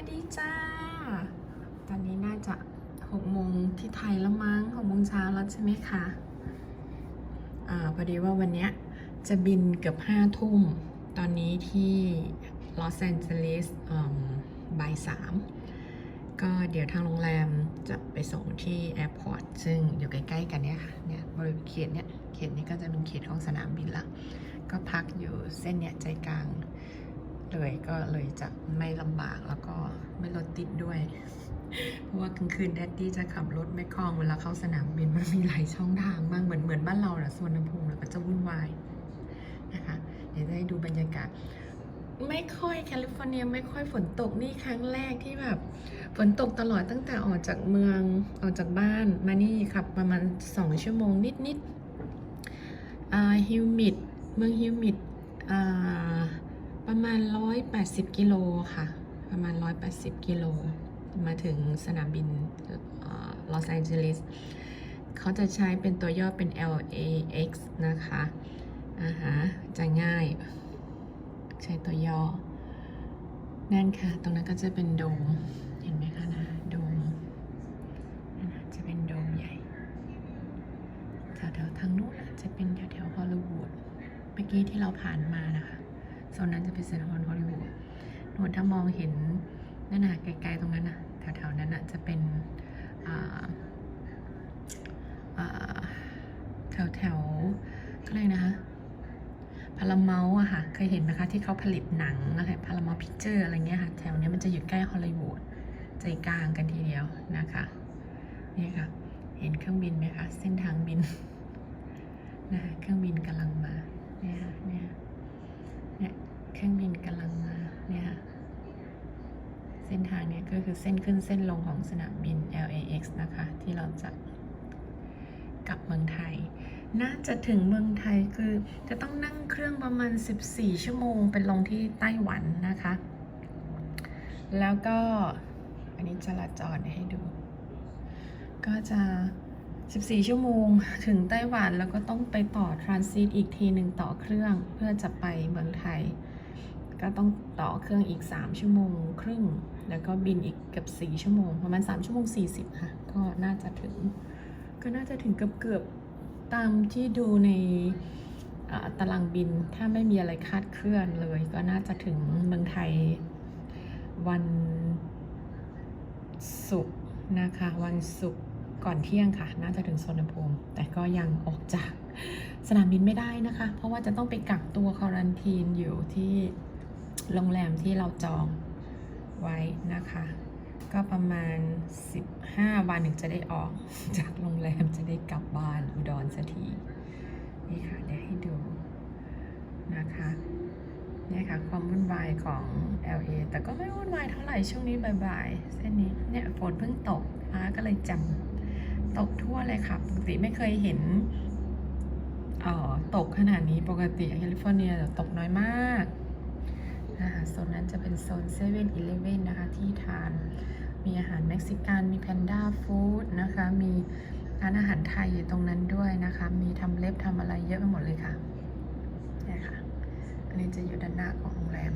วัสดีจ้า ตอนนี้น่าจะหกโมงที่ไทยแล้วมั้งหกโมงเช้าแล้วใช่ไหมคะ อ่า พอดีว่าวันเนี้ยจะบินเกือบห้าทุ่ม ตอนนี้ที่ลอสแอนเจลิสบ่ายสามก็เดี๋ยวทางโรงแรมจะไปส่งที่แอร์พอร์ตซึ่งอยู่ใกล้ๆกันเนี่ยค่ะ เนี่ยบริเวณเขตเนี่ย เขตนี้ก็จะเป็นเขตของสนามบินละ ก็พักอยู่เส้นเนี่ยใจกลาง เลยก็เลยจะไม่ลำบากแล้วก็ไม่รถติดด้วย เพราะว่ากลางคืนแดดดี้จะขับรถไม่คล่องเวลาเข้าสนามบินมันมีหลายช่องทางมากเหมือนเหมือนบ้านเราแหละสวนภูมิแล้วก็จะวุ่นวายนะคะ เดี๋ยวจะให้ดูบรรยากาศไม่ค่อยแคลิฟอร์เนียไม่ค่อยฝนตกนี่ครั้งแรกที่แบบฝนตกตลอดตั้งแต่ออกจากเมืองออกจากบ้านมานี่ขับประมาณ 2 ชั่วโมงนิดๆอ่าฮิวมิดเมืองฮิวมิดอ่า ประมาณ 180 กิโลค่ะ ประมาณ 180 กิโล มาถึงสนามบินลอสแอนเจลิสเขาจะใช้เป็นตัวย่อเป็น LAX นะคะอ่าฮะจะง่าย ใช้ตัวย่อ นั่นค่ะ ตรงนั้นก็จะเป็นโดม เห็นไหมคะนะ โดมนะจะเป็นโดมใหญ่แถวๆทางนู้นจะเป็นแถวๆฮอลลีวูดเมื่อกี้ที่เราผ่านมานะคะ ซนนั้นจะเป็นเซนทรัลฮอลลีวูดนวลถ้ามองเห็นนั่นน่ะไกลๆตรงนั้นน่ะแถวๆนั้นน่ะจะเป็นแถวๆก็เลยกนะคะพาราเมลอะค่ะ เคยเห็นไหมคะ ที่เขาผลิตหนังอะไรพาราเมลพิเจอร์อะไรเงี้ยค่ะ แถวเนี้ยมันจะอยู่ใกล้ฮอลลีวูดใจกลางกันทีเดียวนะคะ นี่ค่ะ เห็นเครื่องบินไหมคะ เส้นทางบินนะคะเครื่องบินกำลังมาเนี่ยค่ะเนี่ย เนี่ยเครื่องบินกำลังมาเนี่ยค่ะเส้นทางเนี้ยก็ คือเส้นขึ้นเส้นลงของสนามบิน LAX นะคะ ที่เราจะกลับเมืองไทย น่าจะถึงเมืองไทยคือจะต้องนั่งเครื่องประมาณ 14 ชั่วโมงไปลงที่ไต้หวันนะคะ แล้วก็อันนี้จราจรให้ดู ก็จะ 14 ชั่วโมงถึงไต้หวันแล้วก็ต้องไปต่อทรานซิตอีกทีหนึ่งต่อเครื่องเพื่อจะไปเมืองไทย ก็ต้องต่อเครื่องอีก 3 ชั่วโมงครึ่ง แล้วก็บินอีกเกือบ4ชั่วโมง ประมาณ 3 ชั่วโมง 40 ค่ะ ก็น่าจะถึง ก็น่าจะถึงเกือบเกือบๆตามที่ดูในตารางบิน ถ้าไม่มีอะไรคาดเคลื่อนเลย ก็น่าจะถึงเมืองไทยวันศุกร์นะคะ วันศุกร์ก่อนเที่ยงค่ะ น่าจะถึงโซนภูมิ แต่ก็ยังออกจากสนามบินไม่ได้นะคะ เพราะว่าจะต้องไปกักตัวคอรันทีนอยู่ที่ โรงแรมที่เราจองไว้นะคะ ก็ประมาณ 15 วันถึงจะได้ออก จากโรงแรมจะได้กลับบ้านอุดรสักทีนี่ค่ะเดี๋ยวให้ดูนะคะนี่ค่ะความวุ่นวายของ LA แต่ก็ไม่วุ่นวายเท่าไหร่ช่วงนี้บ่ายๆเส้นนี้เนี่ยฝนเพิ่งตกฟ้าก็เลยจำตกทั่วเลยค่ะปกติไม่เคยเห็นออตกขนาดนี้ปกติแคลิฟอร์เนียตกน้อยมาก ซนนั้นจะเป็นโซนเซเว่นอีเลฟเว่นนะคะ ที่ทานมีอาหารเม็กซิกันมีแพนด้าฟู้ดนะคะ มีร้านอาหารไทยอยู่ตรงนั้นด้วยนะคะ มีทำเล็บทำอะไรเยอะไปหมดเลยค่ะเนี่ยค่ะ อันนี้จะอยู่ด้านหน้าของโรงแรม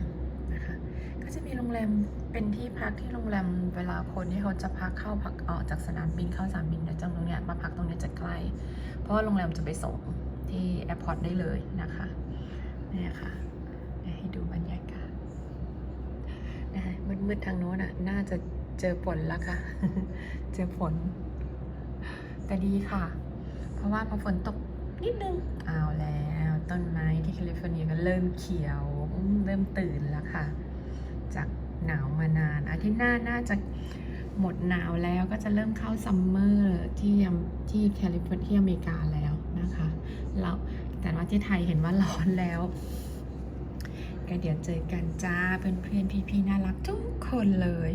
นะคะ ก็จะมีโรงแรมเป็นที่พักที่โรงแรมเวลาคนที่เขาจะพักเข้าพักออกจากสนามบินเข้าสนามบินเนี่ยจังตรงเนี้ยมาพักตรงเนี้ยจะใกล้ เพราะว่าโรงแรมจะไปส่งที่แอร์พอร์ตได้เลยนะคะเนี่ยค่ะเดี๋ยวให้ดูบรรยากาศนะคะ มืดๆทางโน้นอะ น่าจะเจอฝนแล้วค่ะ เจอฝน แต่ดีค่ะ เพราะว่าพอฝนตกนิดนึงเอาแล้ว ต้นไม้ที่แคลิฟอร์เนียก็เริ่มเขียว เริ่มตื่นแล้วค่ะ จากหนาวมานานอาทิตย์หน้าน่าจะหมดหนาวแล้วก็จะเริ่มเข้าซัมเมอร์ที่ที่แคลิฟอร์เนียอเมริกาแล้วนะคะ แล้วแต่ว่าที่ไทยเห็นว่าร้อนแล้ว ก็เดี๋ยวเจอกันจ้าเพื่อนๆพี่ๆน่ารักทุกคนเลย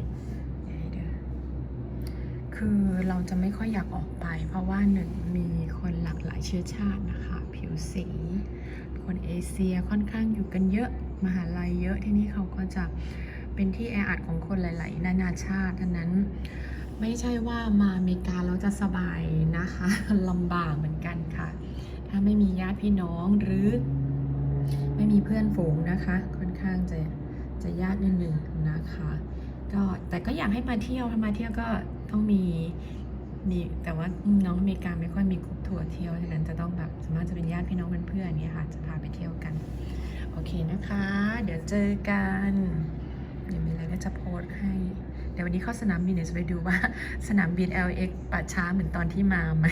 คือเราจะไม่ค่อยอยากออกไป เพราะว่าหนึ่งมีคนหลากหลายเชื้อชาตินะคะ ผิวสี คนเอเชียค่อนข้างอยู่กันเยอะมหาลัยเยอะที่นี่เขาก็จะเป็นที่แออัดของคนหลาย ๆ นานาชาติทั้งนั้นไม่ใช่ว่ามาอเมริกาแล้วจะสบายนะคะลำบากเหมือนกันค่ะ ถ้าไม่มีญาติพี่น้องหรือ ไม่มีเพื่อนฝูงนะคะ ค่อนข้างจะจะยากนิดนึงนะคะ ก็แต่ก็อยากให้มาเที่ยวถ้ามาเที่ยวก็ต้องมีมีแต่ว่าน้องอเมริกาไม่ค่อยมีกรุ๊ปทัวร์เที่ยวฉะนั้นจะต้องแบบสามารถจะเป็นญาติพี่น้องเพื่อนๆเนี่ยค่ะ จะพาไปเที่ยวกัน โอเคนะคะ เดี๋ยวเจอกันเดี๋ยวมีอะไรก็จะโพสต์ให้เดี๋ยววันนี้เข้าสนามบินเดี๋ยวจะไปดูว่าสนามบิน LX ปัดช้าเหมือนตอนที่มาไหม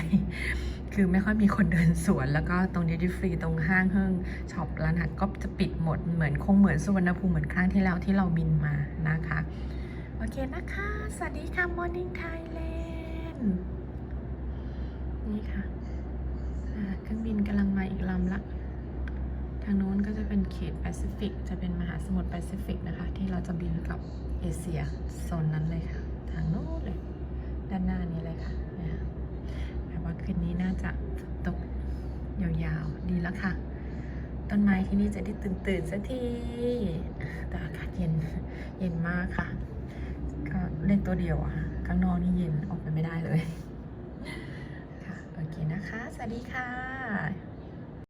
คือไม่ค่อยมีคนเดินสวน แล้วก็ตรง duty free ตรงห้างเฮิ่งช็อปร้านหารก็จะปิดหมดเหมือนคงเหมือนสุวรรณภูมิเหมือนครั้งที่แล้วที่เราบินมานะคะ โอเคนะคะ สวัสดีค่ะ Morning Thailand นี่ค่ะเครื่องบินกำลังมาอีกลำละ ทางโน้นก็จะเป็นเขตแปซิฟิก จะเป็นมหาสมุทรแปซิฟิกนะคะ ที่เราจะบินกับเอเชียโซนนั้นเลยค่ะ ทางโน้นเลย ด้านหน้านี้เลยค่ะเนี่ย ว่าคืนนี้น่าจะฝนตกยาวๆ ดีแล้วค่ะ ต้นไม้ที่นี่จะได้ตื่นตื่นๆสักที แต่อากาศเย็น เย็นมากค่ะ ก็เล่นตัวเดียวอะค่ะ ข้างนอกนี่เย็นออกไปไม่ได้เลย ค่ะ โอเคนะคะ สวัสดีค่ะ